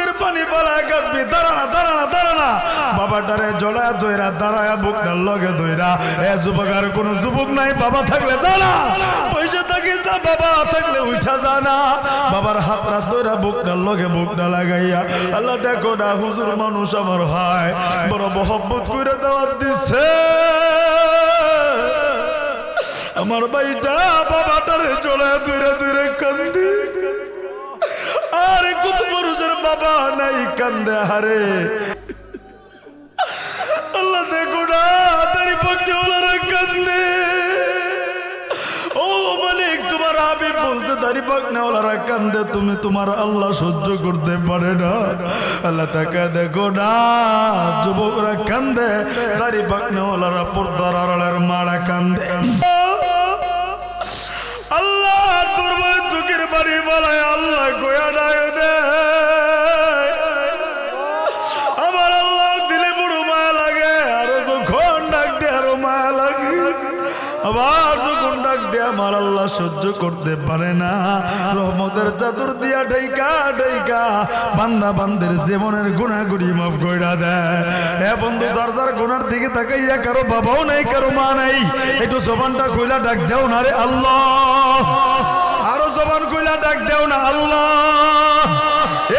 চোখের পানি পালায় কাঁদবি। দাঁড়ানা দাঁড়ানা দাঁড়ানা বাবাটারে জড়ায় দইরা দাঁড়ায় বুকটার লগে দইরা এ যুবক আর কোনো যুবক নাই, বাবা থাকলে জানা পয়সা থাকিস না, বাবা থাকলে উঠা জানা বাবার হাতরা দইরা বুকটার লগে বুকটা লাগাইয়া, আল্লাহ দেখো না, হুজুর মানুষ আমার হয়। বড় মহব্বত করে দেওয়ার দিছে। আমার ভাইটা বাবাটারে চলে দূরে দূরে কান্দি। আর কত বাবা নাই কান্দে, হারে। আল্লাহ দেখো না তারি পক্ষে ওলারা কান্দে। ও মালিক, তোমার হাবিব বলতে দাড়ি পাক নেওয়ালারা কান্দে, তুমি তোমার আল্লাহ সহ্য করতে পারে না। আল্লাহ তাকে দেখো না যুবকরা কান্দে দাড়ি পাক নেওয়ালারা পর্দার আড়ালের মারা কান্দে। আবার যখন ডাক দে আমার আল্লাহ সহ্য করতে পারে না, রহমতের চাদর দিয়া ঢাইকা ঢাইকা বান্দা বান্দের জীবনের গুণাগুড়ি মাফ কইরা দেয়। এ বন্ধু, যার যার গুনার দিকে তাকাইয়া কারও বাবাও নাই, কারও মা নাই, একটু জবানটা কইলা ডাক দেও না রে আল্লাহ। আরও জবান কইলা ডাক দেও না আল্লাহ।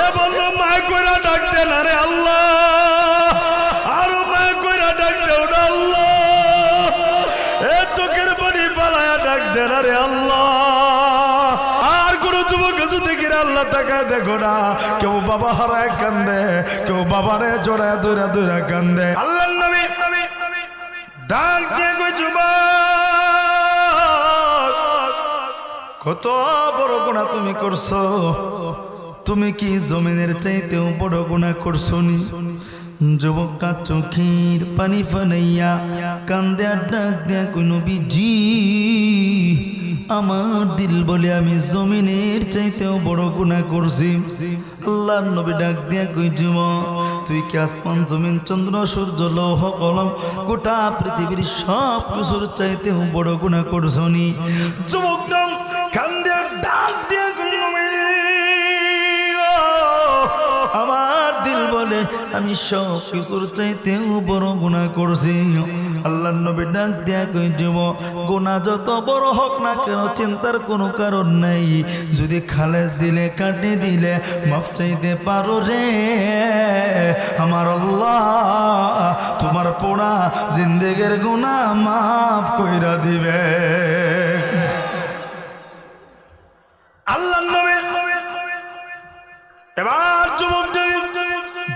এ বন্ধু, মা কইরা ডাক দে না রে আল্লাহ। আল্লাহ তাকায় দেখো না। কেউ বাবা হারায় কান্দে, কেউ বাবারে জোড়ায় দূরে দূরে কান্দে। আল্লাহ কত বড় গুণা তুমি করছ। তুমি কি জমিনের চাইতেও বড় গুণা করছ নি যুবকটা চোখের পানি ফানাইয়া কান্দে দেয়া কোনো বিজি আমার দিল বলে আমি জমিনের চাইতেও বড় গুণা করছি। আল্লাহ নবী ডাক দিয়া কই জুম তুই কি আসমান, জমিন, চন্দ্র, সূর্য, লৌহ, কলম, গোটা পৃথিবীর সব কিছুর চাইতেও বড় গুণা করছনি? যুবক কান্দে আমি সব কিছুর চাইতেও বড় গুণা করছি। আল্লাহ নবী ডাক দিয়া কই যাব গুণা যত বড় হোক না কেন, চিন্তার কোনো কারণ নাই। যদি খালে দিলে, কাটে দিলে, মাফ চাইতে পারো রে। আমার আল্লাহ তোমার পোড়া জিন্দেগের গুণা মাফ কইরা দিবে।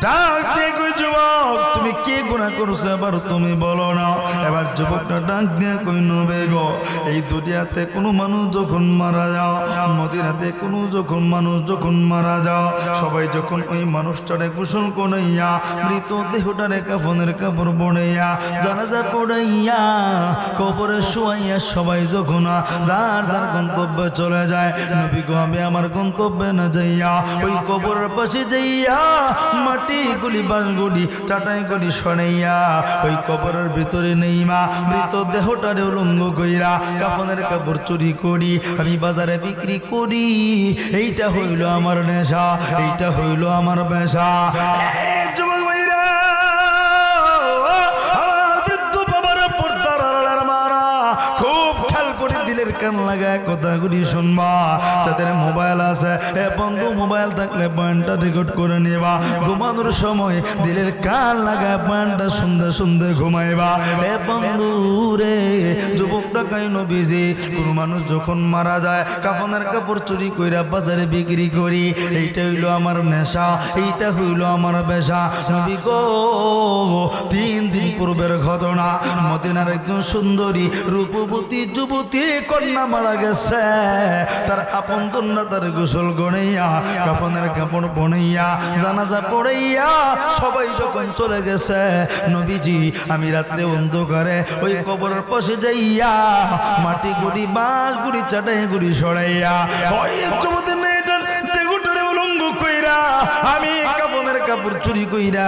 ডাক দিয়ে কই যুবক তুমি কি গুণা করছে এবার তুমি বলো না। এবার যুবকটা ডাক দিয়ে কই নবে গো, এই দুনিয়াতে কোনো মানুষ যখন মারা যাও, মদিনাতে কোনো যখন মানুষ যখন মারা যাও, সবাই যখন ওই মানুষটারে কুশল কোনাইয়া মৃত দেহটারে কাফনের কাপড় বড়াইয়া জানাজা পড়াইয়া, কবরে শুয়াইয়া সবাই যখন যার যার গন্তব্যে চলে যায়, নবী গো, আমি আমার গন্তব্যে না যাইয়া, ওই কবরের পাশে যাইয়া মাটি গুলি বাঁশগুলি চাটাই গুলি সরাইয়া ওই কবরের ভিতরে নেই মা মৃত দেহটারে উলঙ্গ কইরা কাফনের কাপড় চুরি করি, আমি বাজারে বিক্রি করি। এইটা হইল আমার নেশা, এইটা হইল আমার পেশা। যুবক ভাইরা! কান লাগায় কথাগুলি শুনবা। যাদের মোবাইল আছে, এ বন্ধু, মোবাইল থাকলে পয়েন্টটা রেকর্ড করে নেবা। ঘুমানোর সময় দিলের কান লাগায় পয়েন্টটা শুনতে শুনতে ঘুমাইবা। এ বন্ধু রে, যুবকটা কাই নবীজি কোন মানুষ যখন মারা যায়, কাফনের কাপড় চুরি কইরা বাজারে বিক্রি করি। এইটা হইল আমার নেশা, এইটা হইল আমার পেশা। তিন দিন পূর্বের ঘটনা। মদিনার একজন সুন্দরী, রূপবতী যুবতী কন্যা মারা গেছে। তার আপন তন্না তার গোসল গড়াইয়া কাফনের কাপড় বনাইয়া জানাজা পড়াইয়া সবাই যখন চলে গেছে, নবীজি, আমি রাত্রে অন্ধকারে ওই কবরের পাশে যাইয়া মাটি গুড়ি, বাঁশ গুড়ি, চাটাই গুড়ি সরাইয়া উলঙ্গ কইরা আমি কাপড় চুরি কইরা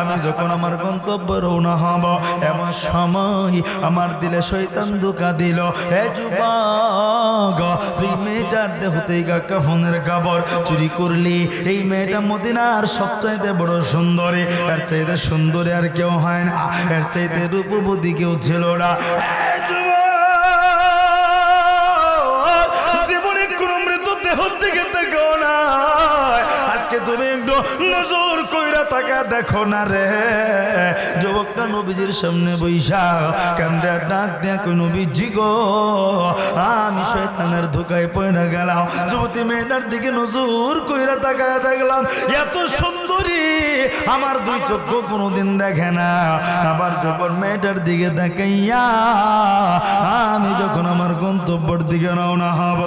আমি যখন আমার গন্তব্য রওনা হব, এমন সময় আমার দিলে শয়তান ধোকা দিল, হে যুবক সেই মেয়েটার দেহতেই কাফনের কাপড় চুরি করলি, এই মেয়েটা মদিনার সবচাইতে বড় সুন্দরী, এর চাইতে সুন্দরী আর কেউ হয় না, এর চাইতে রূপবতী কেউ ছিল না। আজকে তুমি একটু নজর কইরা তাকা দেখো না রে। যুবকটা নবীজির সামনে বৈশা কান্দে ডাক কই নবীজি গো, আমি শয়তানের ধোকায় পড়ে গেলাম। যুবতী মেয়েটার দিকে নজর কইরা তাকায় দেখলাম, এত সুন্দরী, আমার দুই চক্ষু কোনোদিন দেখে না। আবার যখন মেয়েটার দিকে তাকাইয়া, আমি যখন আমার গন্তব্যের দিকে রওনা হব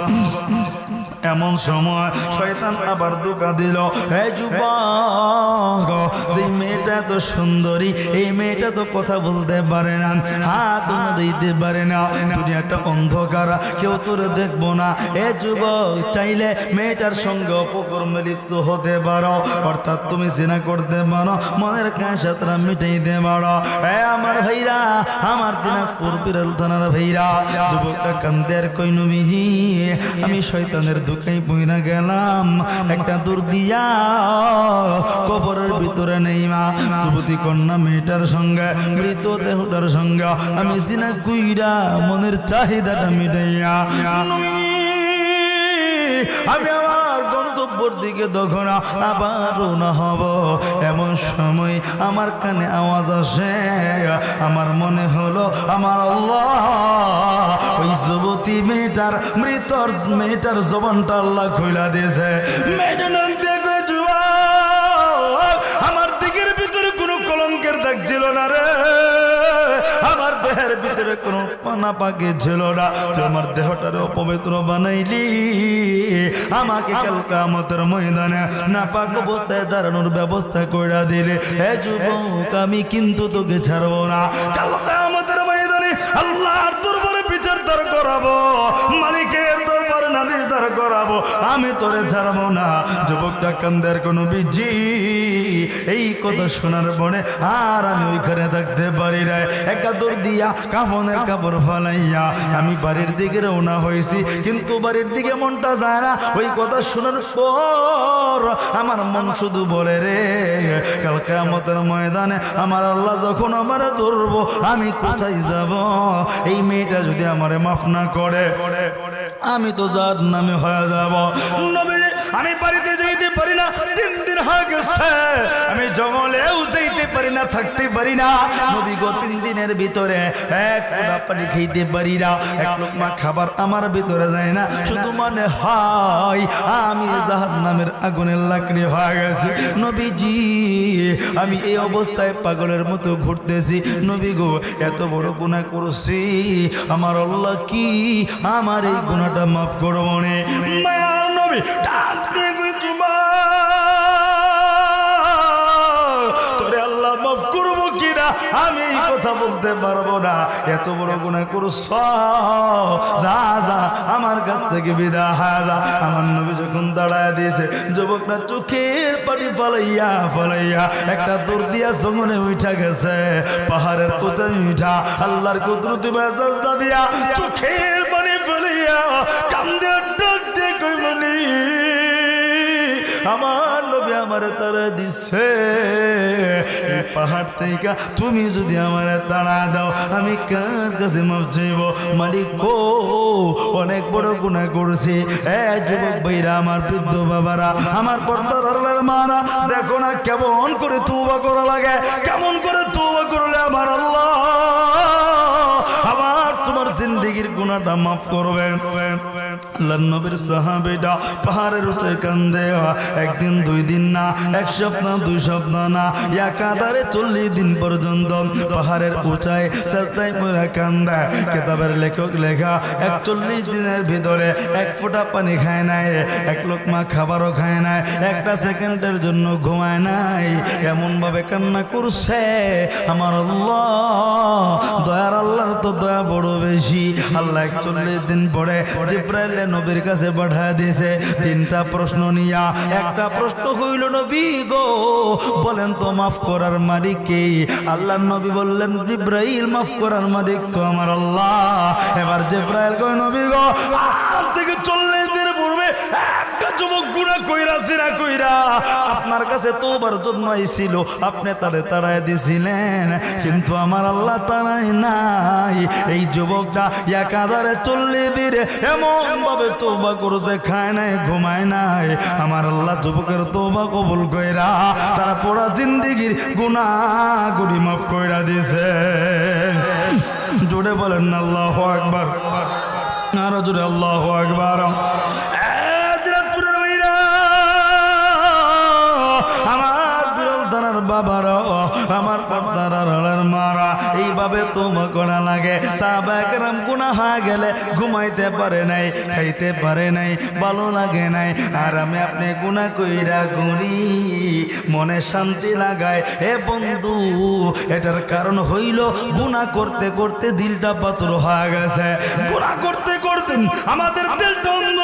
এমন সময় শয়তান আবার দুকা দিল, হে যুবক যে মেয়েটা তো সুন্দরী, এই মেয়েটা তো কথা বলতে পারে না। হাত দিতে পারে না। দুনিয়াটা অন্ধকার, কেউ তোরে দেখব না। এ যুবক, চাইলে মেয়েটার সঙ্গে অপকর্মে লিপ্ত হতে পারো। অর্থাৎ তুমি সিনা করতে পারো, মনের কাঁসাতরা মিটাইতে পারো। এ আমার ভাইরা, আমার দিনাজপুর বিরল থানার ভাইরা। যুবকটা কান্দের কই নবীজি আমি শয়তানের দুঃখাই পইরা গেলাম। একটা দূর দিয়া কবরের ভিতরে নেই মা। যুবতী কন্যা মেয়েটার সঙ্গে, মৃত দেহটার সঙ্গে আমি সিনা কুইরা মনের চাহিদাটা মিটাইয়া আমি আমার গন্তব্যর দিকে তখন আবার রওনা হব। এমন সময় আমার কানে আওয়াজ আসে, আমার মনে হলো আমার আল্লাহ ওই যুবতী মেয়েটার, মৃতর মেয়েটার জবানটা আল্লাহ খুলা দিয়েছে। আমার দিকের ভিতরে কোনো কলঙ্কের দাগ ছিল না রে। দেহের ভিতরে কোনো পানা পাকে ছিল না। তুই আমার দেহটারে অপবিত্র বানাইলি। আমাকে কালকে আমাদের ময়দানে না পাক অবস্থায় দাঁড়ানোর ব্যবস্থা করে দিলে হে যুবক, আমি কিন্তু তোকে ছাড়বো না। কালকে আমাদের ময়দানে আল্লাহর দরবারে বিচার দর করাবো। মালিকের দরবারে নালিশ করাবো, আমি তোরে ছাড়বো না। যুবকটা কান্দের কোনো বিজি। এই কথা শোনার পরে আর আমি ওইখানে থাকতে পারি না। একটা দূর দিয়া কাফনের কাপড় ফালাইয়া আমি বাড়ির দিকে রওনা হয়েছি, কিন্তু বাড়ির দিকে মনটা যায় না। ওই কথা শোনার পর আমার মন শুধু বলে রে কালকে আমাদের ময়দানে আমার আল্লাহ যখন আমার ধরবো, আমি কোথায় যাব? এই মেয়েটা যদি আমারে মাফ না করে আমি তো যার নামে হয়ে যাব। নবী, আমি বাড়িতে যাইতে পারি না, তিন দিন হয়ে গেছে। আমি জঙ্গলেও যাইতে পারি না, থাকতে পারি না। নবী গো, তিন দিনের ভিতরে এক পানি খাইতে পারি না। এক লোকমা খাবার আমার ভিতরে যায় না। শুধু মানে হয় আমি জাহার নামের আগুনের লাকড়ি হয়ে গেছে। নবীজি, আমি এই অবস্থায় পাগলের মতো ঘুরতেছি। নবী গো, এত বড় গুণা করছি। আমার আল্লাহ কি আমার এই গুণাটা মাফ করব মনে। আমি কথা বলতে পারব না। এত বড় গুণা করছ। যা যা, আমার কাছ থেকে হয়ে যা। আমার নবী যখন দাঁড়ায় দিয়েছে যুবকটা চোখের পানি পালাইয়া পালাইয়া একটা দূর দিয়া জঙ্গলে উঠা গেছে। পাহাড়ের কোথায় উঠা, আল্লাহর কুদরতি মেসাজটা দিয়া চোখের পানি ফেলাইয়া কান্দে ডাক বলি আমার নবী আমার তারা দিচ্ছে। পাহাড় থেকে তুমি যদি আমার তাড়া দাও, আমি কার কাছে মাপ চাইব? মালিক ও অনেক বড় গুণা করছি। যুবক আমার বৃদ্ধ বাবারা, আমার পর্দার মারা, দেখো না কেমন করে তুবা করা লাগে, কেমন করে তুবা করলে আমার আল্লাহ জিন্দগির গুণাটা মাফ করবেন। আল্লাহ নবীর সাহাবিটা পাহাড়ের উঠে কান্দে একদিন, দুই দিন না, এক সপ্তাহ, দুই সপ্তাহ না, একাধারে চল্লিশ দিন পর্যন্ত পাহাড়ের উঁচায় চেষ্টায় পরে কান্দে। কেতাবের লেখক লেখা, একচল্লিশ দিনের ভিতরে এক ফোঁটা পানি খায় নাই, এক লোকমা খাবারও খায় নাই, একটা সেকেন্ডের জন্য ঘুমায় নাই। এমন ভাবে কান্না করছে। আমার আল্লাহ, দয়ার আল্লাহর তো দয়া বড় বেশি। খুশি। আল্লাহ একচল্লিশ দিন পরে জিব্রাইল নবীর কাছে পাঠায় দিয়েছে। তিনটা প্রশ্ন নিয়া একটা প্রশ্ন হইল নবী গো, বলেন তো মাফ করার মালিক কে? আল্লাহ নবী বললেন, জিব্রাইল, মাফ করার মালিক তো আমার আল্লাহ। এবার জিব্রাইল কয়, নবী গো, আজ থেকে চল্লিশ দিন পূর্বে যুবক গুণা কইরা, সিনা কইরা। আপনার কাছে তোবার জন্য আইছিল, আপনি তারে তাড়ায় দিছিলেন, কিন্তু আমার আল্লাহ তারাই নাই। এই যুবকটা একাধারে চল্লিশ দিনে এমন ভাবে তোবা করেছে, খায় নাই, ঘুমায় নাই। আমার আল্লাহ যুবকের তোবা কবুল কইরা, তারা পোড়া জিন্দিগির গুণা গুড়ি মাফ কইরা দিছে। জোরে বলেন, আল্লাহ একবার আরও জোরে, আল্লাহ একবার দানার বাবারা আমার পর্দার মারা। এইভাবে তোমা করা লাগে। সাহবাকেরাম গুণা হয়ে গেলে ঘুমাইতে পারে নাই, খাইতে পারে নাই, ভালো লাগে নাই। আর আমি আপনি গুণা কইরা গুড়ি মনে শান্তি লাগায়। এ বন্ধু, এটার কারণ হইল গুণা করতে করতে দিলটা পাথর হয়ে গেছে। গুণা করতে করতে আমাদের দিলটা অন্ধকার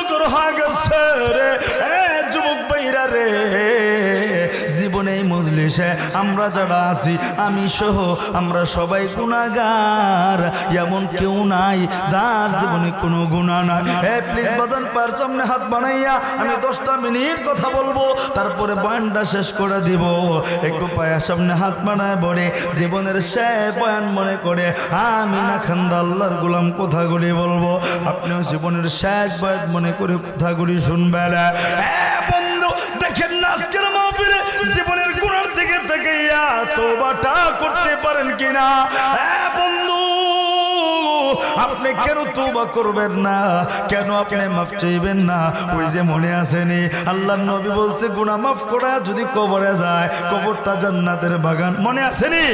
মজলিসে আমরা যারা আছি, আমি সহ আমরা সবাই গুণাগার এমন কেউ নাই যার জীবনে কোনো গুণা নাই। হে প্লিজ বাদান পার সামনে হাত বানাইয়া আমি দশটা মিনিট কথা বলব, তারপরে বয়ানটা শেষ করে দিব। একটু পায়ের সামনে হাত বানায় বলে, জীবনের শেষ বয়ান মনে করে, আমি না খান্দা আল্লাহর গোলাম কথাগুলি বলব। আপনিও জীবনের শেষ বয়ান মনে করে কথাগুলি শুনবেন। এ বন্ধু দেখেন তোবাটা করতে পারেন কিনা এ বন্ধু আপনি কেন তোবা করবেন না? কেন আপনি মাফ চাইবেন না? ওই যে মনে আসেনি আল্লাহ নবী বলছে গুণা মাফ করা যদি কবরে যায়, কবরটা জান্নাতের বাগান। মনে আসেনি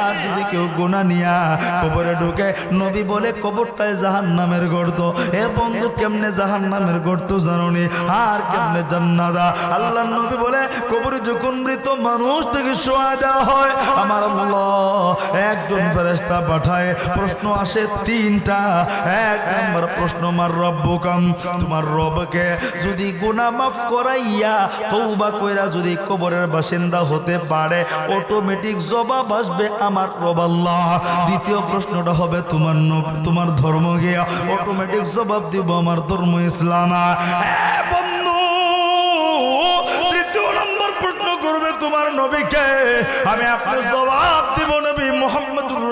আর যদি কেউ গুণা নিয়া কবরে ঢুকে, নবী বলে কবরটায় জাহান নামের গর্ত। এ বন্ধু কেমনে জাহান নামের গর্ত জানুনি আর কেমনে জান্নাদা আল্লাহ নবী বলে, কবরে যখন মৃত মানুষ মানুষটাকে শোয়া দেওয়া হয়, আমার আল্লাহ একজন ফেরেস্তা পাঠায়। প্রশ্ন আসে তিনটা এক নম্বর প্রশ্ন তোমার রবকে যদি মাফ করাইয়া তৌবা কইরা যদি কবরের বাসিন্দা হতে পারে অটোমেটিক জবাব আসবে আমার দ্বিতীয় প্রশ্নটা হবে, তোমার তোমার ধর্ম গিয়া অটোমেটিক জবাব দিব আমার ধর্ম ইসলাম? প্রশ্ন করবে, তোমার নবীকে আমি আপনার জবাব দিব নবী মোহাম্মদুর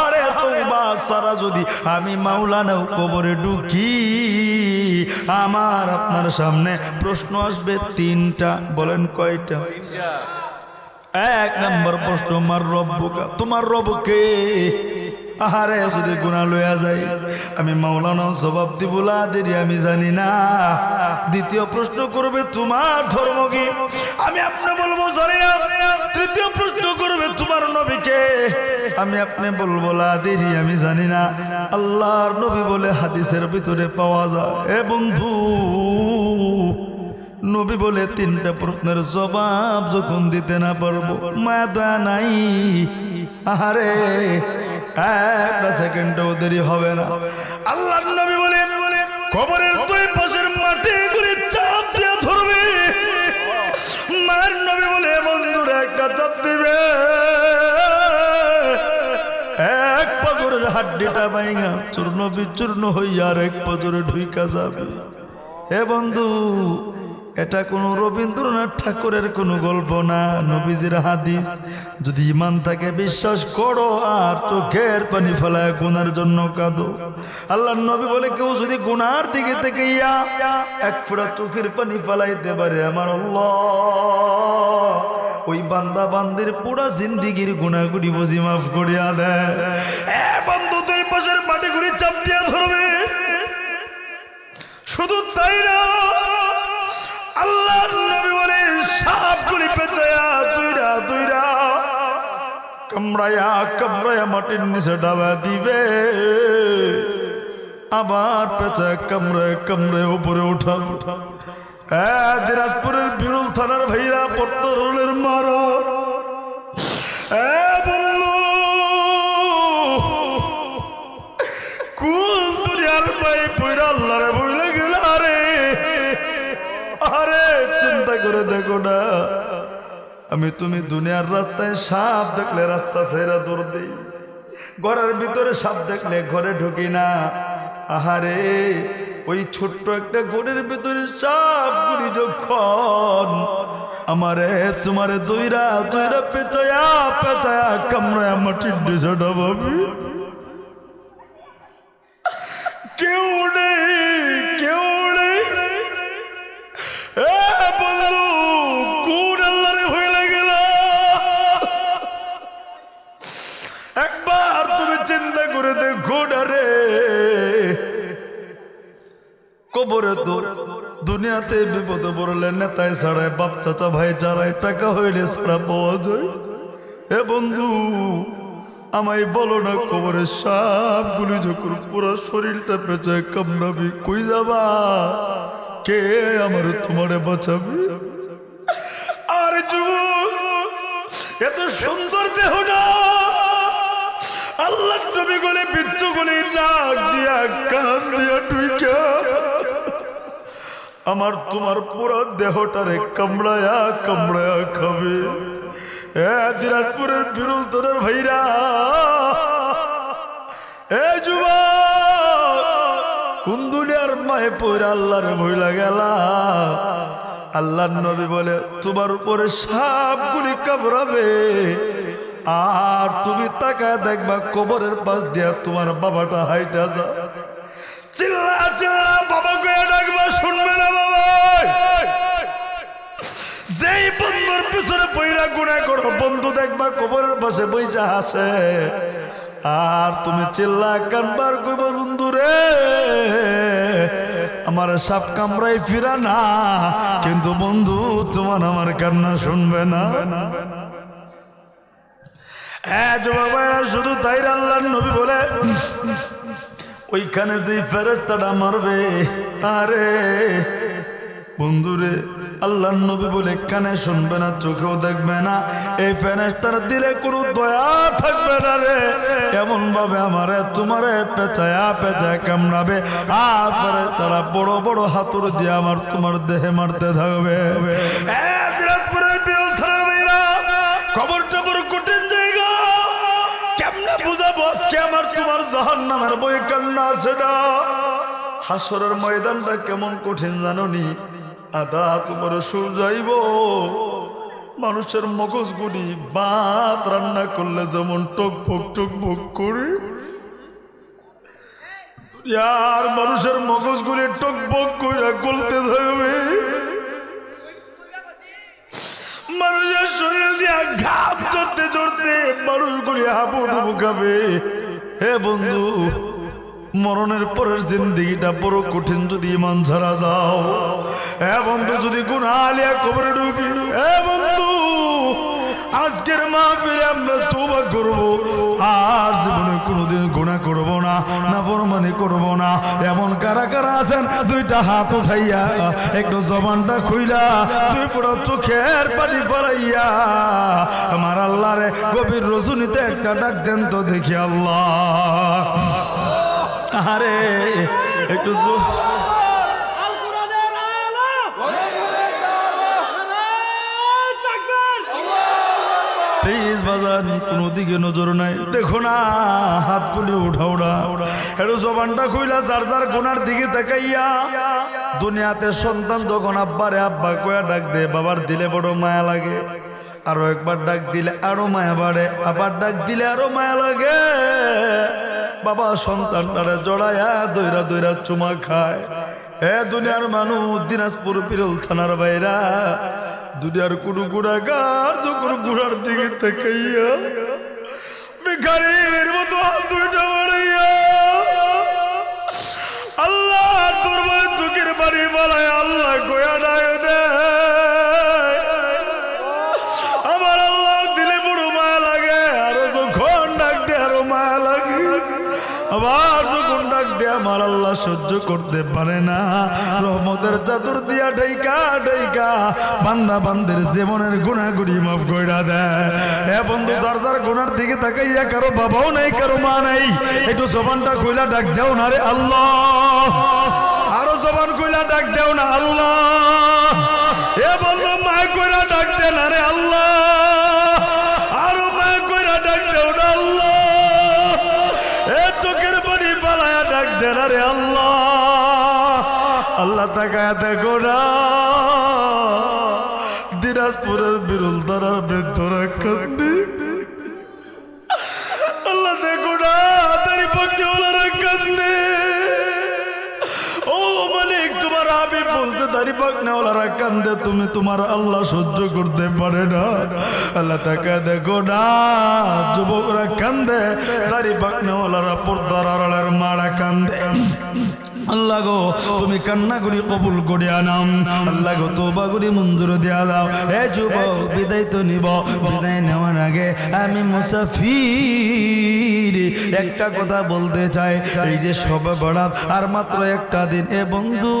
আরে তোবা সারা যদি আমি মাওলানাও কবরে ঢুকি, আমার আপনার সামনে প্রশ্ন আসবে তিনটা, বলেন কয়টা? এক নম্বর প্রশ্ন আমার রব্বকা তোমার রবকে আহারে যদি গুণা লইয়া যাই, আমি মাওলানা জবাব দিবলা দেরি আমি জানি না। দ্বিতীয় প্রশ্ন করবে, তোমার ধর্ম কি? আমি আপনি বলব, জানি না। তৃতীয় প্রশ্ন করবে, তোমার নবীকে আমি আপনি বলব দেরি আমি জানি না। আল্লাহর নবী বলে হাদিসের ভিতরে পাওয়া যায়। এ বন্ধু, নবী বলে তিনটা প্রশ্নের জবাব যখন দিতে না পারব, মায়া দয়া নাই। আরে একটা সেকেন্ডও দেরি হবে না। আল্লাহ নবী বলে, কবরের দুই পাশের মাটি করে চাপ দিয়ে ধরবে। মায়ের নবী বলে, বন্ধুরা, একটা চাপ দিবে। এক পাজরের হাড্ডিটা বাইঙা চূর্ণ বিচূর্ণ হইয়া আর এক পাজরে ঢুইকা যাবে। হে বন্ধু এটা কোনো রবীন্দ্রনাথ ঠাকুরের কোনো গল্প না, নবীজির হাদিস। যদি ইমান থাকে, বিশ্বাস করো, আর চোখের পানি ফেলায় গুনার জন্য কাঁদো। আল্লাহ নবী বলে, কেউ যদি গুনার দিকে থেকে ইয়া এক ফোঁটা চোখের পানি ফেলাইতে পারে, আমার ওই বান্দা বান্দির পুরা জিন্দিগির গুণাগুড়ি বুঝি মাফ করিয়া দেয়। বন্ধু তুই পাশের মাটি ঘুরি চাপ দিয়া ধরবে। শুধু তাই না আল্লাহ নবী বলে সাপ গুলি পেঁচায়া তুইরা তুইরা কামড়ায়া কামড়ায়া মাটির নিচে ডাবা দিবে। আবার পেঁচা, কামড়ে কামড়ে উপরে উঠা। উঠা হ্যাঁ দিনাজপুরের বিরুল থানার ভাইরা পত্তরের মারো। হ্যাঁ বলল কুল দুনিয়ার ভাই পইরা আল্লাহরে বইলে গেল আরে আরে চিন্তা করে দেখো না। আমি তুমি দুনিয়ার রাস্তায় সাপ দেখলে রাস্তা সেরা দৌড় দিই। ঘরের ভিতরে সাপ দেখলে ঘরে ঢুকি না। আহারে, ওই ছোট্ট একটা ঘরের ভিতরে সাপ গুলি যখন আমারে তোমারে দইরা দইরা পেঁচায়া পেঁচায়া কামড়ায়া মাটির ডিসে ডাবাবি কেউ কেউ একবার তুমি চিন্তা করে দেখো না রে। কবরে দুনিয়াতে বিপদে পড়লে নেতায় ছাড়ায়, বাপ চাচা ভাই চারায় টাকা হইলে ছাড়া পাওয়া যায়। এ বন্ধু, আমায় বলো না কবরে সাপগুলি যখন পুরো শরীরটা পেঁচে কামড়াবি, কই যাবা? কে আমার তোমারে বাঁচাবে? আরে যুবক, এত সুন্দর দেহ দেহটা আল্লাহ নবী গলে বিচ্ছু গলে নাক দিয়া কান দিয়া টুইকা। আমার তোমার পুরো দেহটারে কামড়ায়া কামড়ায়া খাবে। এ দিনাজপুরের বিরুল তোর ভাইরা। এ যুবা কুন্দুলিয়ার মায়ে পড়ে আল্লাহরে ভইলা গেলা? আল্লাহ নবী বলে, তোমার উপরে সাপগুলি কামড়াবে। আর তুমি তাকায় দেখবা কবরের পাশ দিয়া তোমার বাবাটা হাইটা যা চিল্লা চিল্লা বাবা গয়া ডাকবা, শুনবে না বাবা? যেই বন্ধুর পিছনে বইরা গুণা করো, বন্ধু দেখবা কবরের পাশে বইজা হাসে আর তুমি চিল্লা, কানবার কইব বন্ধু রে আমার সাপ কামড়াই ফিরা না। কিন্তু বন্ধু, তোমার আমার কান্না শুনবে না। হ্যাঁ যুবক ভাইরা, শুধু তাই আল্লাহর নবী বলে, ওইখানে যেই ফেরেস্তাটা মারবে, আরে, বন্ধুরে আল্লাহ নবী বলে কানে শুনবে না, চোখেও দেখবে না, এই ফেরেস্তার দিলে কোনো দয়া থাকবে না রে। এমন ভাবে আমারে, তোমারে পেঁচায়া পেঁচায় কামড়াবে আর ফেরেস্তারা বড় বড় হাতুর দিয়ে আমার তোমার দেহে মারতে থাকবে। আজকে আমার তোমার জাহান নামের বই কান্না আছে না? হাসরের ময়দানটা কেমন কঠিন জাননি? আদা তোমার সুর যাইব। মানুষের মগজগুলি ভাত রান্না করলে যেমন টক ভোগ টক ভোগ করে। আর মানুষের মগজগুলি টক ভোগ করে গলতে থাকবে মানুষের শরীর দিয়া ঘাপ চড়তে চড়তে মানুষগুলি হাবুডুবু খাবে। হে বন্ধু, মরণের পরের জিন্দিগিটা বড় কঠিন যদি ইমান ছাড়া যাও। হ্যাঁ বন্ধু, যদি গুণালিয়া কবরে ঢুকি হ্যাঁ বন্ধু আজকের মা ফিরে আমরা তোবা করব। আর জীবনে কোনোদিন গুণা করব না না ফরমানি করব না। এমন কারা কারা আছেন? দুইটা হাত উঠাইয়া, একটু জবানটা খুইলা, দুই পুরো চোখের পানি পড়াইয়া আমার আল্লাহ রে, গভীর রজনীতে একটা ডাক দেন তো দেখি আল্লাহ। আরে একটু বাজান কোনো দিকে নজর নাই। দেখো না, হাতগুলি উঠাও না একটু জবানটা খুইলা যার যার গোনার দিকে তাকাইয়া। দুনিয়াতে সন্তান যখন আব্বারে আব্বা কয়া ডাক দে বাবার দিলে বড় মায়া লাগে। আরও একবার ডাক দিলে আরও মায়া বাড়ে, আবার ডাক দিলে আরও মায়া লাগে। বাবা সন্তানটারে জড়ায়া দইরা দইরা চুমা খায়। এ দুনিয়ার মানুষ, দিনাজপুর পিরল থানার বাইরা। দুনিয়ার কোনো গুণাগার যখন গুড়ার দিকে তাকাইয়া, ভিখারির মতো হাত দুইটা বাড়াইয়া, আল্লাহর দরবারে চোখের বাড়ি বলায় আল্লাহ গোয়া ডায় দেয়। আমার আল্লাহ দিলে বড় মায়া লাগে, আরও যখন ডাক আরও মায়া লাগে। আবার দিয়ে আমার আল্লাহ সহ্য করতে পারে না, রহমতের চাদর দিয়া বান্দা জীবনের গুণাগুড়ি মাফ দেয়। এ বন্ধু, যার যার গুনার দিকে তাকাইয়া কারও বাবাও নাই, কারও মা নাই, একটু জবানটা কইলা ডাক দেও না রে আল্লাহ। আরও জবান কইলা ডাক দেও না আল্লাহ। এ বন্ধু, মা কইরা ডাক দে না রে আল্লাহ। আল্লাহ তাকায় দেখো না। দিনাজপুরের বিরুল দ্বারার বৃদ্ধরা কান্দি আল্লাহ দেখো না তারি পক্ষে ওনারা কান্দে ও মালিক, তোমার আবি বলতে দাড়ি পাকনাওয়ালারা কান্দে তুমি তোমার আল্লাহ সহ্য করতে পারে না। আল্লাহ তাকে দেখো না, যুবকরা কান্দে দাড়ি পাকনাওয়ালারা পর্দার আড়ালের মারা কান্দে। আল্লাহ গো, তুমি কান্না করি কবুল করিয়া নাম আল্লাহ গো তোবা করি মঞ্জুর দিয়া দাও। এ যুবক, বিদায় তো নিব। বিদায় নেওয়ার আগে আমি মুসাফির। একটা কথা বলতে চাই, এই যে সবে বরাত আর মাত্র একটা দিন। এ বন্ধু,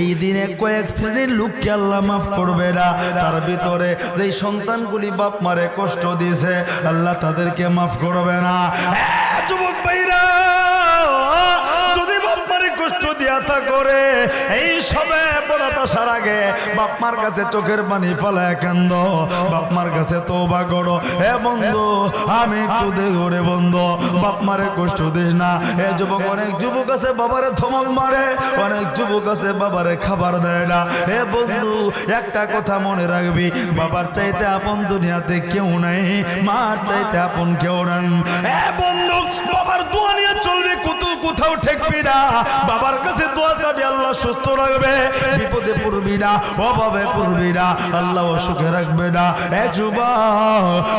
এই দিনে কয়েক শ্রেণির লোককে আল্লাহ মাফ করবে না। তার ভিতরে যেই সন্তানগুলি বাপ মারে কষ্ট দিয়েছে, আল্লাহ তাদেরকে মাফ করবে না। যুবক ভাইরা! কষ্ট দিয়া তা করে এই সবে বরাত আসার আগে বাপ মার কাছে চোখের পানি ফলায় কান্দ। বাপ মার কাছে তোবা করো। হে বন্ধু, আমি একটু দেখে বন্ধু। বাপ মারে কষ্ট দিস না। এ যুবক, অনেক যুবক আছে বাবারে ধমক মারে। অনেক যুবক আছে বাবারে খাবার দেয় না। হে বন্ধু, একটা কথা মনে রাখবি। বাবার চাইতে আপন দুনিয়াতে কেউ নাই। মার চাইতে আপন কেউ নাই। এ বন্ধু, বাবার দোয়া নিয়ে চলবে কোথাও ঠেকবি না। বাবার কাছে দোয়া যাবে আল্লাহ সুস্থ রাখবে। বিপদে পড়বি না, অভাবে পড়বি না, আল্লাহ অসুখে রাখবে না। এ যুবা,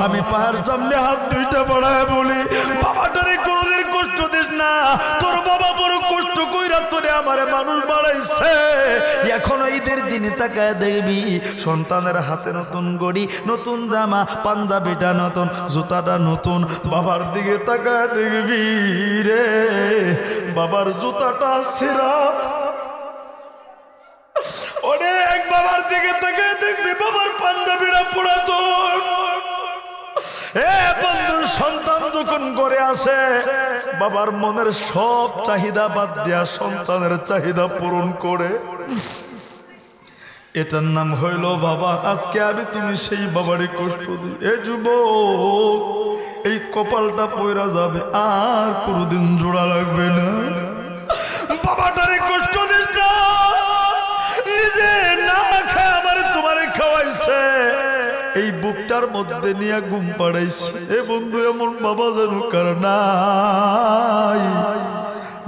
আমি পায়ের সামনে হাত দুইটা বাড়ায় বলি, বাবাটারে কোনোদিন কষ্ট না। তোর বাবা বড় কষ্ট কইরা তোরে আমারে মানুষ বাড়াইছে এখনও ঈদের দিনে তাকায় দেখবি, সন্তানের হাতে নতুন গড়ি, নতুন জামা, পাঞ্জাবিটা নতুন, জুতাটা নতুন। বাবার দিকে তাকায় দেখবি রে, বাবার জুতাটা সেরা অনেক বাবার দিকে তাকায় দেখবি, বাবার পাঞ্জাবিটা পুরাতন। সন্তান যখন করে আসে, বাবার মনের সব চাহিদা বাদ দেয়া সন্তানের চাহিদা পূরণ করে। এটার নাম হইল, বাবা, আজকে আমি তুমি সেই বাবারই কষ্ট দিই। এ যুব এই কপালটা পয়রা যাবে, আর কোনোদিন জোড়া লাগবে না। বাবাটারে কষ্ট দিস নিজে না খায় আমারে তোমারে খাওয়াইছে। এই বুকটার মধ্যে নিয়ে ঘুম পাড়াইছে। এ বন্ধু, এমন বাবা যেন কার নাই।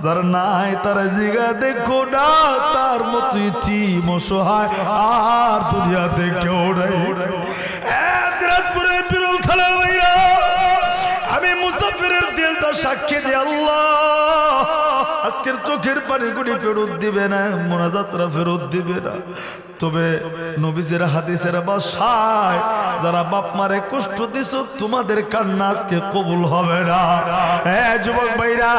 যার নাই, তারা জিগা দেখো না, তার মতো টিম অসহায়। আর দুনিয়াতে কেউ নাই। আমি মুসাফিরের দিলটা সাক্ষী দিয়ে আল্লাহ আজকের চোখের পানি গুলি ফেরত দিবে না, মোনাজাতরা ফেরত দিবে না। তবে নবীজের হাদিসের বাসায় যারা বাপ মারে কষ্ট দিছ, তোমাদের কান্না আজকে কবুল হবে না। হ্যাঁ যুবক ভাইরা,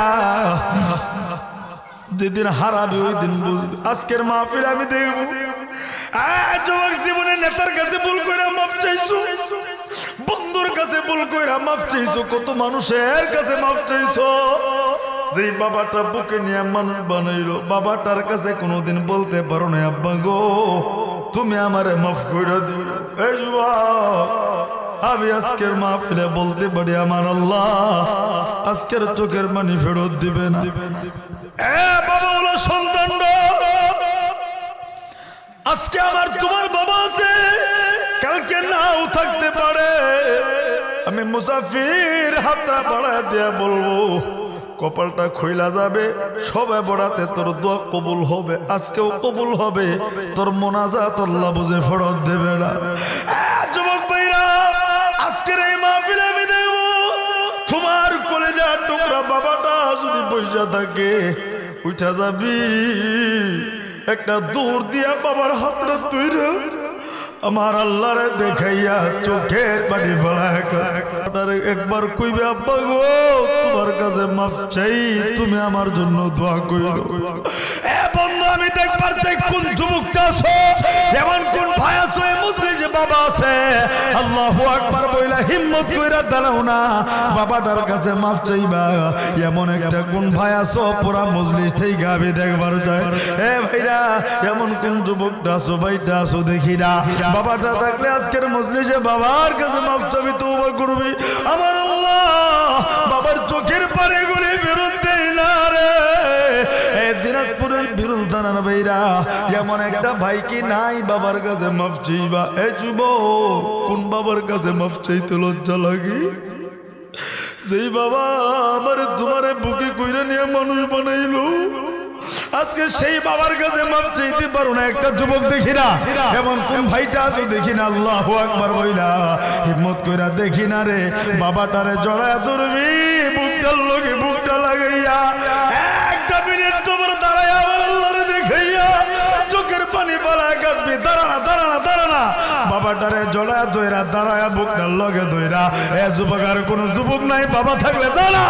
যেদিন হারাবে ওই দিন বুঝবে। আজকের মাহফিল আমি দেখব। যুবক জীবনে নেতার কাছে ভুল করে মাপ চাইছো, বন্ধুর কাছে ভুল কইরা মাফ চাইছো, কত মানুষের কাছে মাফ চাইছো। যেই বাবাটা বুকে নিয়ে মানুষ বানাইলো, বাবাটার কাছে কোনোদিন বলতে পারো না আব্বা গো, তুমি আমারে মাফ কইরা দিও। আমি আজকের মাহফিলে বলতে পারি, আমার আল্লাহ আজকের চোখের মানি ফেরত দিবে না। এ বাবা হলো সন্তান আজকে আমার তোমার বাবা আছে, কালকে নাও থাকতে পারে। আমি মুসাফির হাতটা বাড়া দিয়া বলব কপালটা খইলা যাবে, সবে বড়াতে তোর দোয়া কবুল হবে, আজকেও কবুল হবে। তোর মোনাজাত আল্লাহ বুঝে ফরত দেবে না। আজকের এই বাবাটা থাকে যাবি। একটা দূর দিয়া বাবার হাতটা তৈরি আমার আল্লাহরে দেখাইয়া চোখের পানি ফেলায় একবার কইবে, আব্বা গো, তোমার কাছে মাফ চাই, তুমি আমার জন্য দোয়া বন্ধু আমি দেখবার চাই কোন যুবকটা আছো এমন কোন ভাই আছো এ মুসলিম বাবা আছে। আল্লাহু আকবার বইলা হিম্মত কইরা দাঁড়াও না। বাবাটার কাছে মাফ চাইবা। এমন একটা কোন ভাই আছো, পুরা মজলিস থেকে গাবি দেখবার যায় এ ভাইরা, এমন কোন যুবকটা আছো, ভাইটা আছো, দেখি না। বাবাটা থাকলে আজকের মজলিসে বাবার কাছে মাফ চাবি, তওবা করবি। আমার আল্লাহ, বাবার চোখের পারে গুলি ফেরত দিনাজপুরের বিরুল থানার ভাইরা এমন একটা ভাই কি নাই বাবার কাছে মাফ চাইবা? এ যুব, কোন বাবার কাছে মাফ চাইতে লজ্জা লাগে? যেই বাবা আমার তোমারে বুকে কইরা নিয়ে মানুষ বানাইলো, আজকে সেই বাবার কাছে মাপ চাইতে পারো না একটা যুবক দেখি না। এমন কোন ভাইটা তো দেখি না, আল্লাহ আকবার বইলা, হিম্মত কইরা দেখি না রে। বাবাটারে জড়ায় ধরবি, বুকটার লগে বুকটা লাগাইয়া দাঁড়ায় আল্লাহরে দেখাইয়া চোখের পানি পালায় কাঁদবি। দাঁড়ানা দাঁড়ানা দাঁড়ানা। বাবাটারে দাঁড়ায় লগে এ যুবক আর কোন যুবক নাই, বাবা থাকলে জানা।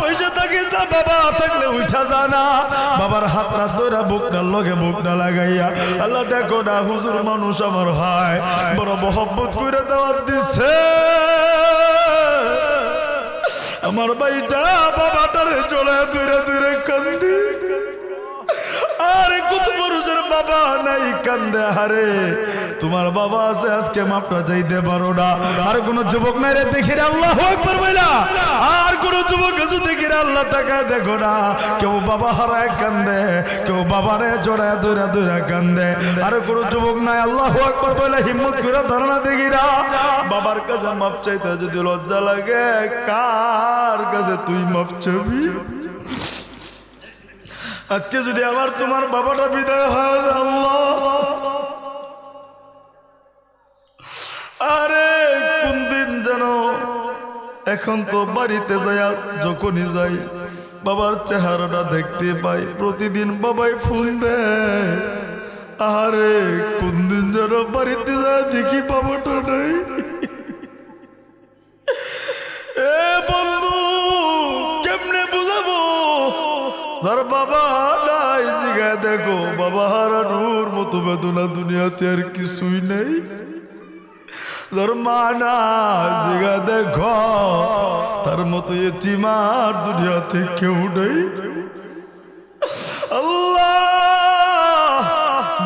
পয়সা থাকিস না, বাবা থাকলে উঠা জানা। বাবার হাতটা দইরা বুকটার লগে বুকটা লাগাইয়া, আল্লাহ দেখো না, হুজুর মানুষ আমার হয়। বড় মহব্বত করে দেওয়ার দিছে। আমার ভাইটা বাবাটারে চলে দূরে দূরে কান্দি। আরে বাবা নাই কান্দে হারে তোমার বাবা আছে, আজকে মাপটা চাইতে পারো না। আর কোন যুবক নাই রে, দেখি রে, আল্লাহ একবার বইলা। আর কোন যুবক আছে, দেখি রে, আল্লাহ তাকায় দেখো না। কেউ বাবা হারায় কান্দে, কেউ বাবারে জোড়ায় দূরে দূরে কান্দে। আর কোন যুবক নাই, আল্লাহ একবার বইলা, হিম্মত করে ধারণা দেখি না। বাবার কাছে মাপ চাইতে যদি লজ্জা লাগে, কার কাছে তুই মাপ চাবি? আজকে যদি আমার তোমার বাবাটা বিদায় হয়, আল্লাহ। আরে, কোন দিন যেন এখন তো বাড়িতে যাই যখনই যাই, বাবার চেহারাটা দেখতে পাই, প্রতিদিন বাবাই ফোন দেয়। আরে, কোন দিন যেন বাড়িতে যায় দেখি বাবাটা নাই। যার বাবা নাই জিগা দেখো বাবা হারানোর মতো বেদনা দুনিয়াতে আর কিছুই নেই। যার মা না জিগা দেখো, তার মতো এতিমার দুনিয়াতে কেউ নেই। আল্লাহ,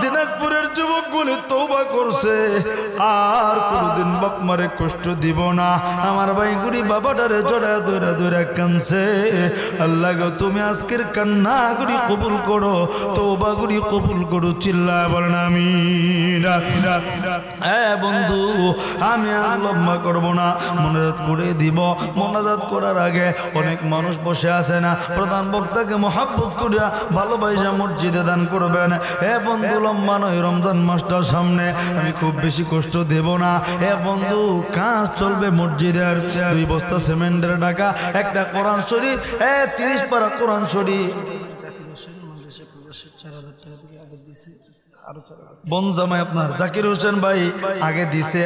দিনাজপুরের যুবকগুলি তৌবা করছে। আর কোনদিন বাপ মারে কষ্ট দিব না। আমার ভাইগুলি বাবাটারে জড়া দৌড়া দৌড়া কানছে আল্লাহ গো, তুমি আজকের কান্না গুলি কবুল করো তৌবা গুলি কবুল করো চিল্লা বলেন আমি হ্যাঁ বন্ধু, আমি আর লম্বা করব না, মনাজাত করে দিব। মনাজাত করার আগে অনেক মানুষ বসে আছে না, প্রধান বক্তাকে মহাব্বত করিয়া ভালোবাসা মসজিদে দান করবেন। হে বন্ধু, লম্বা নয়, রমজান মাসটার সামনে আমি খুব বেশি কষ্ট দেব না। এ বন্ধু, কাজ চলবে মসজিদের। দুই বস্তা সিমেন্টের ডাকা একটা কোরআন শরীফ, এ তিরিশ পারা কোরআন শরীফ। বন জামাই আপনার, জাকির হোসেন ভাই, আগে দিছে।